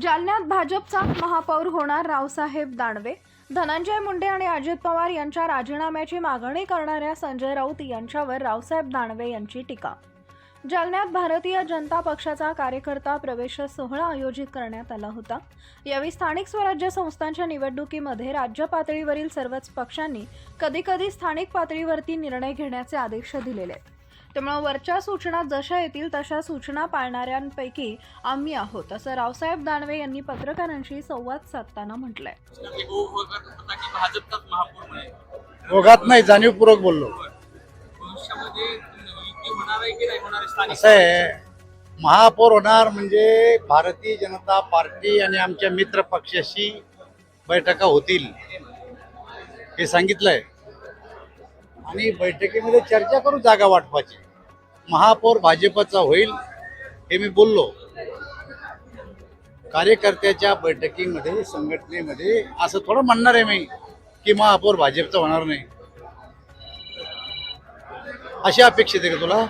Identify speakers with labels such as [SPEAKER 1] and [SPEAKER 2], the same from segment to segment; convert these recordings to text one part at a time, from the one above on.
[SPEAKER 1] जालन्यात भाजपचा महापौर होणार रावसाहेब दानवे. धनंजय मुंडे आणि अजित पवार यांच्या राजीनाम्याची मागणी करणाऱ्या संजय राऊत यांच्यावर रावसाहेब दानवे यांची टीका. जालन्यात भारतीय जनता पक्षाचा कार्यकर्ता प्रवेश सोहळा आयोजित करण्यात आला होता. यावेळी स्थानिक स्वराज्य संस्थांच्या निवडणुकीमध्ये राज्य पातळीवरील सर्वच पक्षांनी कधीकधी स्थानिक पातळीवरती निर्णय घेण्याचे आदेश दिलेले आहेत. त्यामुळे वरच्या सूचना जशा येतील तशा सूचना पाळणाऱ्यांपैकी आम्ही आहोत. असं रावसाहेब दानवे यांनी पत्रकारांशी संवाद साधताना म्हटलंय.
[SPEAKER 2] दोघात नाही जाणीवपूर्वक बोललो.
[SPEAKER 3] भविष्यामध्ये युती होणार आहे की नाही होणार आहे स्थानिक
[SPEAKER 2] असं आहे. महापौर होणार म्हणजे भारतीय जनता पार्टी आणि आमच्या मित्र पक्षाशी बैठका होतील हे सांगितलंय. आणि बैठकीमध्ये चर्चा करू जागा वाटपाची. महापौर भाजपचा होईल हे मी बोललो. कार्यकर्त्याच्या बैठकीमध्ये संघटनेमध्ये असं थोडं म्हणणार आहे मी की महापौर भाजपचा होणार नाही. अशी अपेक्षित आहे का तुला?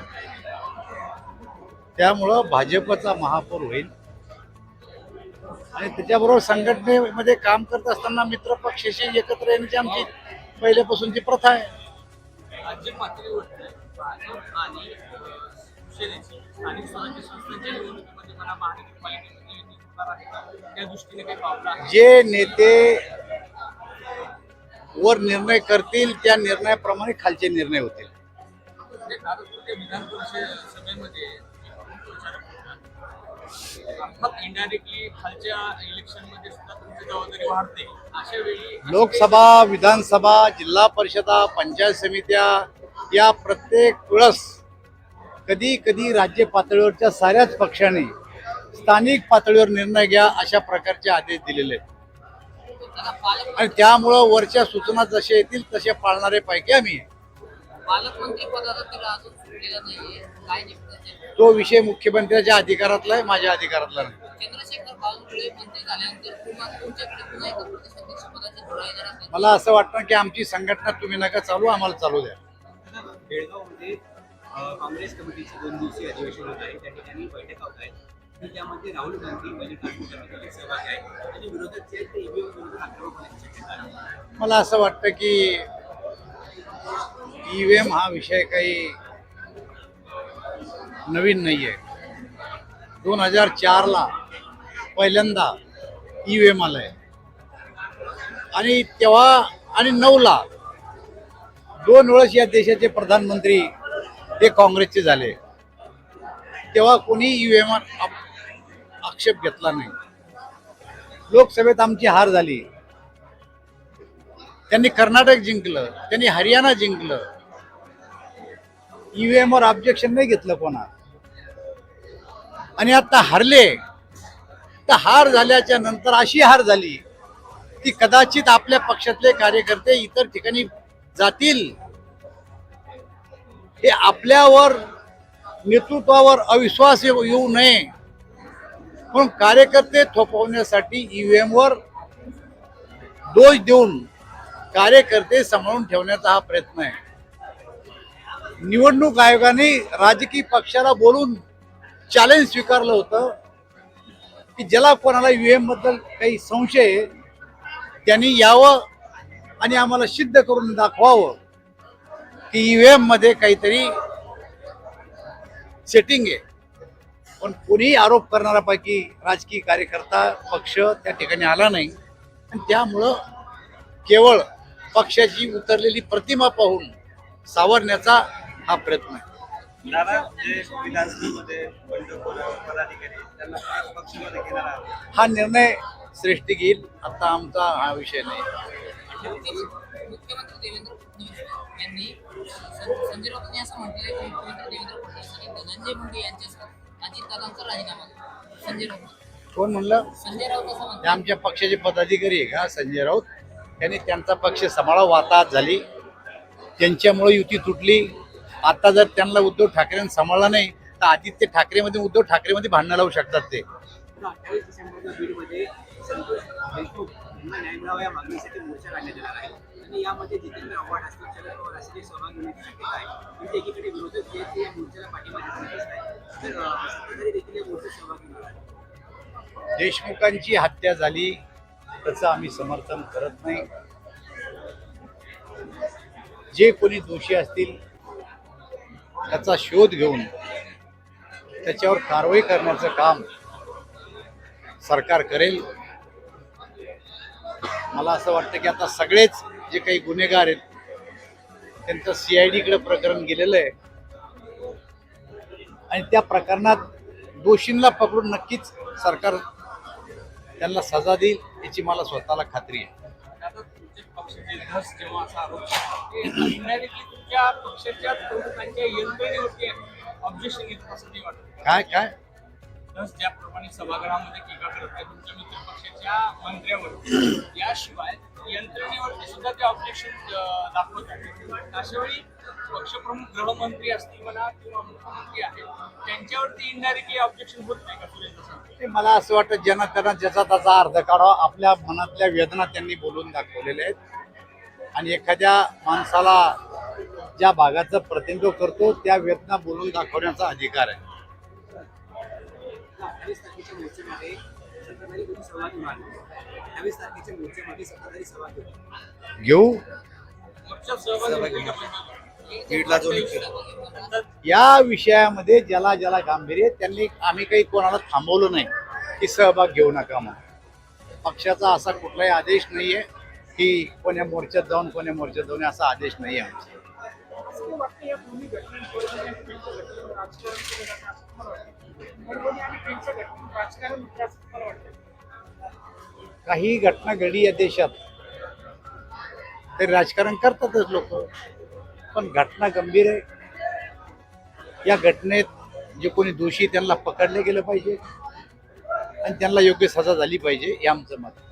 [SPEAKER 2] त्यामुळं भाजपचा महापौर होईल. आणि त्याच्याबरोबर संघटनेमध्ये काम करत असताना मित्रपक्षाशी एकत्र येण्याची आमची पहिल्यापासूनची प्रथा आहे.
[SPEAKER 3] राज्य पातळीवरती भाजप आणि शिवसेनेची स्थानिक स्वराज्य संस्थांच्या निवडणुकीमध्ये मला महानगरपालिकेमध्ये युती होणार आहे का? त्या दृष्टीने काही पावलं आहे
[SPEAKER 2] जे नेते वर निर्णय करतील त्या निर्णयाप्रमाणे खालचे निर्णय होतील
[SPEAKER 3] म्हणजे विधान परिषद सभेमध्ये. अर्थात इनडायरेक्टली खालच्या इलेक्शनमध्ये सुद्धा तुमची जबाबदारी वाढते अशा वेळी
[SPEAKER 2] लोकसभा विधानसभा जिल्हा परिषदा पंचायत समित्या या प्रत्येक वेळेस कधी कधी राज्य पातळीवरच्या साऱ्याच पक्षांनी स्थानिक पातळीवर निर्णय घ्या अशा प्रकारचे आदेश दिलेले आहेत आणि त्यामुळं वरच्या सूचना जशा येतील तसे पाळणारे पैकी आम्ही आहे.
[SPEAKER 4] पालकमंत्री पदाचा तिला अजून सुटलेला नाहीये. काय नेमकं ते?
[SPEAKER 2] तो विषय मुख्यमंत्र्याच्या अधिकारातला आहे माझ्या अधिकारातला नाही.
[SPEAKER 4] चंद्रशेखर बावनकुळे मंत्री झाल्यानंतर पुन्हा तुमच्याकडे पुन्हा एकदा प्रदेशाध्यक्ष पदाची धुरा येणार असेल
[SPEAKER 2] मला असं वाटतं की आमची संघटना तुम्ही नका चालू आम्हाला चालू द्या.
[SPEAKER 5] बेळगावमध्ये अ, काँग्रेस कमिटीचे दोन दिवसीय अधिवेशन होत आहे त्या ठिकाणी बैठका होत आणि त्यामध्ये राहुल गांधी सहभागी आहेत आणि विरोधक जे आहेत ते ईव्हीएम विरोधात आक्रमक होण्याची शक्यता आहे.
[SPEAKER 2] मला असं वाटतं की ईव्हीएम हा विषय काही नवीन नाही आहे दोन हजार चारला पहिल्यांदा ईव्हीएम आलाय. आणि तेव्हा आणि नऊला दोन वेळेस या देशाचे प्रधानमंत्री हे काँग्रेसचे झाले. तेव्हा कोणी ईव्हीएम आक्षेप घेतला नाही. लोकसभेत आमची हार झाली. त्यांनी कर्नाटक जिंकलं त्यांनी हरियाणा जिंकलं. ईव्हीएम वर ऑब्जेक्शन नाही घेतलं कोणा आणि आता हरले. तर हार झाल्याच्यानंतर अशी हार झाली की कदाचित आपल्या पक्षातले कार्यकर्ते इतर ठिकाणी जातील. हे आपल्यावर नेतृत्वावर अविश्वास येऊ नये. म्हणून कार्यकर्ते थोपवण्यासाठी ईव्हीएम वर दोष देऊन कार्यकर्ते सांभाळून ठेवण्याचा हा प्रयत्न आहे. निवडणूक आयोगाने राजकीय पक्षाला बोलून चॅलेंज स्वीकारलं होतं की ज्याला कोणाला ईव्हीएमबद्दल काही संशय आहे त्यांनी यावं आणि आम्हाला सिद्ध करून दाखवावं की ईव्हीएममध्ये काहीतरी सेटिंग आहे. पण कोणीही आरोप करणाऱ्यापैकी राजकीय कार्यकर्ता पक्ष त्या ठिकाणी आला नाही. आणि त्यामुळं केवळ पक्षाची उतरलेली प्रतिमा पाहून सावरण्याचा हा प्रयत्न आहे. हा निर्णय श्रेष्ठी घेईल. आता आमचा हा विषय नाही.
[SPEAKER 4] मुख्यमंत्री देवेंद्र फडणवीस यांनी सं- संजय राऊत यांनी असं म्हटलंय की मुख्यमंत्री देवेंद्र फडणवीस आणि धनंजय मुंडे यांच्यासह अजितदादांचा राजीनामा संजय राऊत.
[SPEAKER 2] कोण म्हणलं?
[SPEAKER 4] संजय राऊत असं
[SPEAKER 2] ते
[SPEAKER 4] म्हणतात
[SPEAKER 2] आमच्या पक्षाचे पदाधिकारी आहे का संजय राऊत? त्यांनी त्यांचा पक्ष सांभाळा वाताहत झाली. त्यांच्यामुळे युती तुटली. आता जर त्यांना उद्धव ठाकरेंनी सांभाळला नाही तर आदित्य ठाकरेमध्ये उद्धव ठाकरेमध्ये भांडणं लावू शकतात ते.
[SPEAKER 5] अठ्ठावीस डिसेंबरला बीडमध्ये संतोष देशमुख यांना न्याय मिळावा या मागणीसाठी मोर्चा काढण्यात येणार आहे. आणि यामध्ये जितेंद्र आव्हाड असतील शरद पवार असतील सहभागी होण्याची शक्यता आहे. म्हणजे एकीकडे विरोधक जे आहेत ते या मोर्चाला पाठिंबा देताना दिसत आहे तर अं, सत्ताधारी देखील या मोर्चात सहभागी होणार आहे
[SPEAKER 2] देशमुखांची हत्या झाली त्याचं आम्ही समर्थन करत नाही. जे कोणी दोषी असतील त्याचा शोध घेऊन त्याच्यावर कारवाई करण्याचं काम सरकार करेल. मला असं वाटतं की आता सगळेच जे काही गुन्हेगार आहेत त्यांचं सीआयडीकडे प्रकरण गेलेलं आहे. आणि त्या प्रकरणात दोषींना पकडून नक्कीच सरकार त्यांना सजा देईल याची मला स्वतःला खात्री आहे.
[SPEAKER 3] आता तुमचे पक्षाचे धस जेव्हा असा आरोप करतात, ते indirectly तुमच्या पक्षाच्या प्रमुखांच्या यंत्रणेवरती ऑब्जेक्शन येत असं नाही वाटत.
[SPEAKER 2] काय काय?
[SPEAKER 3] धस ज्याप्रमाणे सभागृहामध्ये टीका करत आहे तुमच्या मित्र पक्षाच्या मंत्र्यावर याशिवाय यंत्रणेवरती सुद्धा ते ऑब्जेक्शन दाखवत आहेत. अशा वेळी पक्षप्रमुख गृहमंत्री असतील म्हणा किंवा मुख्यमंत्री आहेत त्यांच्यावरती इनडायरेक्टली ऑब्जेक्शन होत नाही का सुरेंद्र सावंत?
[SPEAKER 2] ते मला असं वाटतं ज्यांना त्यांना ज्याचा त्याचा अर्थ काढावा आपल्या मनातल्या वेदना त्यांनी बोलून दाखवलेल्या आहेत. आणि एखाद्या माणसाला ज्या भागाचं प्रतिनिधित्व करतो त्या वेदना बोलून दाखवण्याचा अधिकार आहे.
[SPEAKER 5] नाही.
[SPEAKER 2] घेऊ? या विषयामध्ये ज्याला ज्याला गांभीर्य आहे, त्यांनी आम्ही काही कोणाला थांबवलं नाही की सहभाग घेऊ नका म्हणून. पक्षाचा असा कुठलाही आदेश नाहीये की कोण्या मोर्चात जाऊन कोण्या मोर्चात जाऊन असा आदेश नाही आहे आमचा. काही घटना घडी या देशात ते राजकारण करतातच लोक. पण घटना गंभीर आहे. या घटनेत जे कोणी दोषी त्यांना पकडले गेलं पाहिजे. आणि त्यांना योग्य सजा झाली पाहिजे हे आमचं मत आहे.